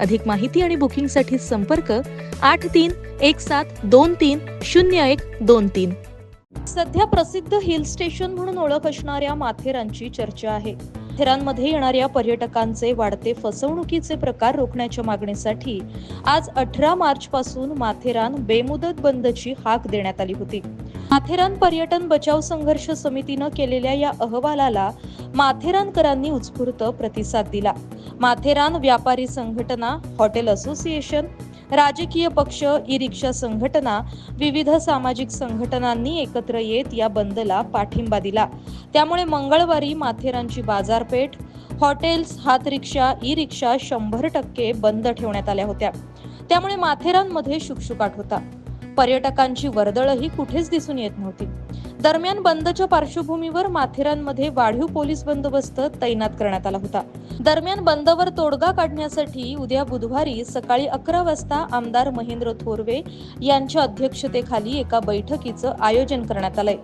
अधिक माहिती आणि बुकिंगसाठी संपर्क आठ तीन एक सात दोन तीन शून्य एक दोन तीन. सध्या प्रसिद्ध हिल स्टेशन म्हणून ओळख असणाऱ्या माथेरानची चर्चा आहे. माथेरानमध्ये येणाऱ्या पर्यटकांचे वाढते फसवणुकीचे प्रकार रोखण्याच्या मागणीसाठी आज अठरा मार्च पासून माथेरान बेमुदत बंदची हाक देण्यात आली होती. माथेरान पर्यटन बचाव संघर्ष समितीनं केलेल्या या अहवालाला माथेरानकरांनी उत्स्फूर्त प्रतिसाद दिला. माथेरान व्यापारी संघटना हॉटेल असोसिएशन राजकीय पक्ष ई रिक्षा संघटना विविध सामाजिक संघटनांनी एकत्र येत या बंदला पाठिंबा दिला. त्यामुळे मंगळवारी माथेरानची बाजारपेठ हॉटेल्स हात रिक्षा ई रिक्षा शंभर टक्के बंद ठेवण्यात आल्या होत्या. त्यामुळे माथेरानमध्ये शुकशुकाट होता. पर्यटकांची वर्दळही कुठेच दिसून येत नव्हती. दरम्यान बंदच्या पार्श्वभूमीवर माथेरानमध्ये वाढीव पोलीस बंदोबस्त तैनात करण्यात आला होता. दरम्यान बंदवर तोडगा काढण्यासाठी उद्या बुधवारी सकाळी अकरा वाजता आमदार महेंद्र थोरवे यांच्या अध्यक्षतेखाली एका बैठकीचं आयोजन करण्यात आलंय.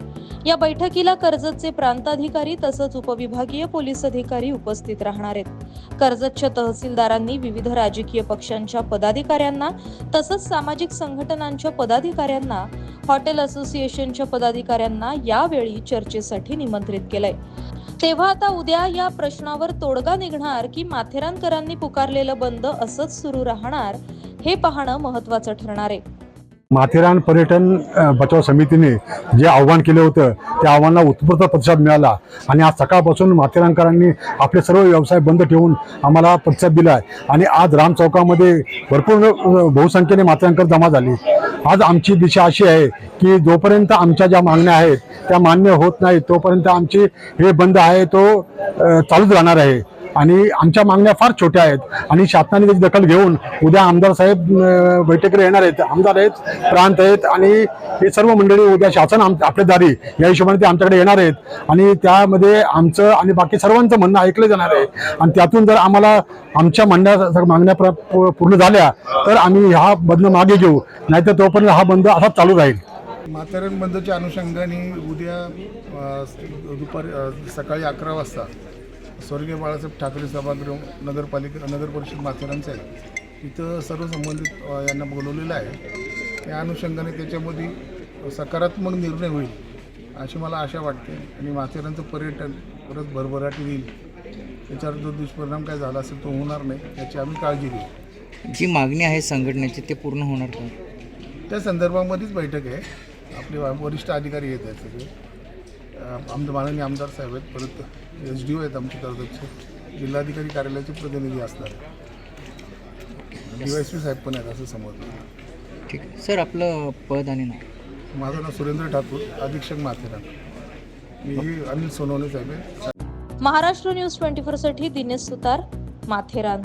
या बैठकीला कर्जतचे प्रांताधिकारी तसंच उपविभागीय पोलीस अधिकारी उपस्थित राहणार आहेत. कर्जतच्या तहसीलदारांनी विविध राजकीय पक्षांच्या पदाधिकाऱ्यांना तसंच सामाजिक संघटनांच्या पदाधिकाऱ्यांना हॉटेल असोसिएशनच्या पदाधिकाऱ्यांना यावेळी चर्चेसाठी निमंत्रित केलंय. तेव्हा आता उद्या या प्रश्नावर तोडगा निघणार की माथेरानकरांनी पुकारलेलं बंद असंच सुरू राहणार हे पाहणं महत्वाचं ठरणार आहे. माथेरान पर्यटन बचाव समितीने जे आव्हान केलं होतं त्या आव्हानाला उत्स्फूर्त प्रतिसाद मिळाला. आणि आज सकाळपासून माथेरानकरांनी आपले सर्व व्यवसाय बंद ठेवून आम्हाला प्रतिसाद दिला आहे आणि आज राम चौकामध्ये भरपूर बहुसंख्येने माथेरानकर जमा झाली. आज आमची दिशा अशी आहे की जोपर्यंत आमच्या ज्या मागण्या आहेत त्या मान्य होत नाही तोपर्यंत आमची हे बंद आहे तो चालूच राहणार आहे. आणि आमच्या मागण्या फार छोट्या आहेत. आणि शासनाने त्याची दखल घेऊन उद्या आमदार साहेब अं, बैठकीला येणार आहेत. आमदार आहेत प्रांत आहेत आणि हे सर्व मंडळी उद्या शासन आम आपल्या दारी या हिशोबाने ते आमच्याकडे येणार आहेत. आणि त्यामध्ये आमचं आणि बाकी सर्वांचं म्हणणं ऐकलं जाणार आहे. आणि त्यातून जर आम्हाला आमच्या म्हणण्या मागण्या प्र- पूर्ण झाल्या तर आम्ही हा बंद मागे घेऊ. नाहीतर तोपर्यंत हा बंद असाच चालू राहील. म्हातारण बंदच्या अनुषंगाने उद्या दुपारी सकाळी अकरा वाजता स्वर्गीय बाळासाहेब ठाकरे सभागृह नगरपालिका नगर परिषद माथेरानचं आहे. इथं सर्व संबंधित यांना बोलवलेलं आहे. त्या अनुषंगाने त्याच्यामध्ये सकारात्मक निर्णय होईल अशी मला आशा वाटते. आणि माथेरानचं पर्यटन परत भरभराटी येईल त्याच्यावर जो दुष्परिणाम काय झाला असेल तो होणार नाही याची आम्ही काळजी घेऊ. जी मागणी आहे संघटनेची ते पूर्ण होणार का? त्या संदर्भामध्येच बैठक आहे. आपले वरिष्ठ अधिकारी येत आहेत सगळे आमदार माननीय आमदार साहेब आहेत. परत एस डी ओ आहेत आमचे कर्जतचे. जिल्हाधिकारी कार्यालयाचे प्रतिनिधी असणार डी वाय पी साहेब पण आहेत असं समजलं ठीक आहे. सर आपलं पद आणि नाव? माझं नाव सुरेंद्र ठाकूर अधीक्षक माथेरान. मी अनिल सोनवणे साहेब आहे. महाराष्ट्र न्यूज ट्वेंटी फोरसाठी दिनेश सुतार माथेरान.